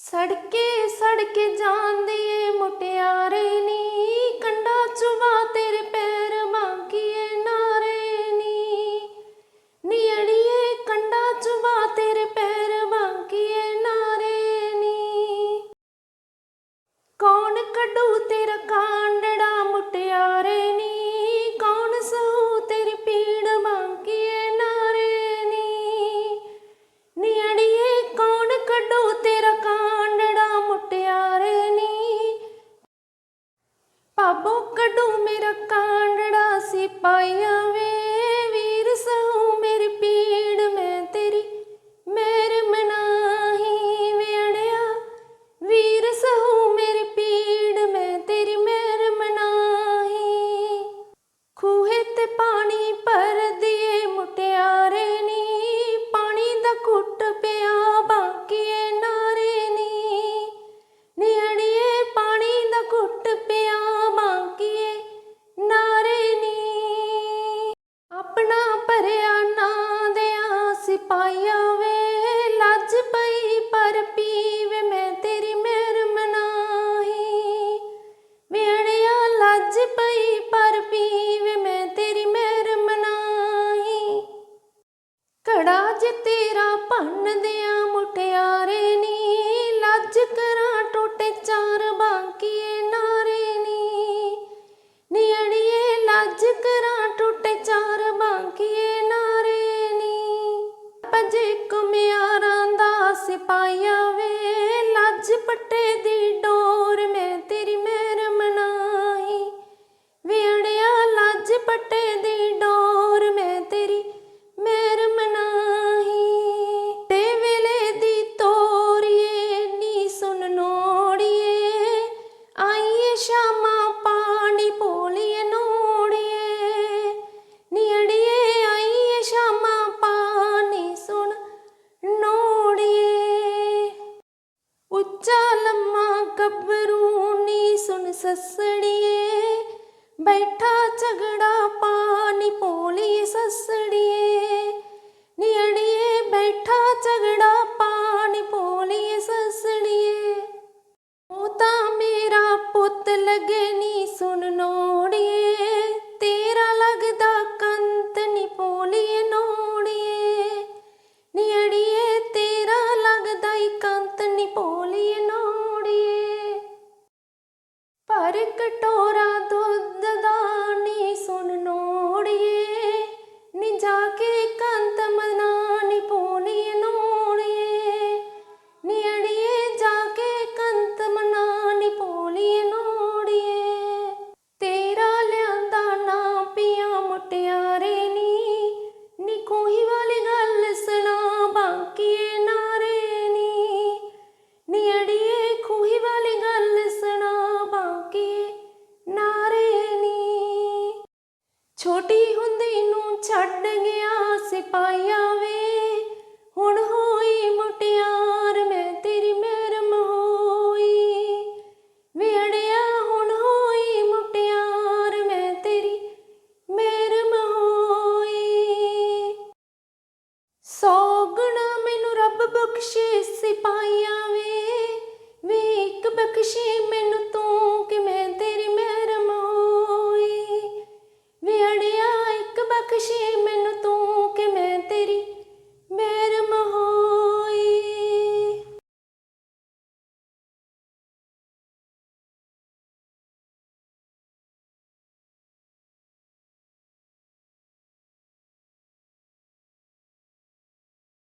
ਸੜਕੇ ਸੜਕੇ ਜਾਂਦੀ ਏ, ਮੁਟਿਆਰੇ ਨੀ। ਕੰਡਾ ਚੁਵਾ ਤੇਰੇ ਪੈਰ ਮਾਂਗੀਏ, ਨਾਰੇ ਨੀ। ਨਿਯੜੀਏ ਕੰਡਾ ਚੁਵਾ ਤੇਰੇ ਪੈਰ ਮਾਂਗੀਏ, ਨਾਰੇ ਨੀ। ਕੌਣ ਕੱਢੂ ਤੇਰਾ ਕਾਣ ਝਗੜਾ ਜੇ ਤੇਰਾ ਭੰਨਦਿਆਂ ਮੁਟਿਆਰੇ ਨੀ, ਲੱਜ ਕਰਾਂ ਟੋਟੇ ਚਾਰ ਬਾਂਕੀਏ ਨਾਰੇ ਨੀ। ਨੀ ਅੜੀਏ ਲੱਜ ਕਰਾਂ ਟੋਟੇ ਚਾਰ ਬਾਂਕੀਏ ਨਾਰੇ ਨੀ। ਭਜੇ ਕੁਮਿਆਰਾਂ ਦਾ ਸਿਪਾਇਆ ਵੇ, ਲੱਜ ਪੱਟੇ ਦੀ ਡੋਰ ਮੈਂ ਤੇਰੀ ਮੈਂ ਹੱਸਣੀਏ ਬੈਠਾ ਝਗੜਾ ਪਾ ਬਖਸ਼ੇ ਸਿਪਾਈਆਂ ਵੇ। ਵੇ ਇੱਕ ਬਖਸ਼ੇ ਮੈਨੂੰ ਤੂੰ ਕਿ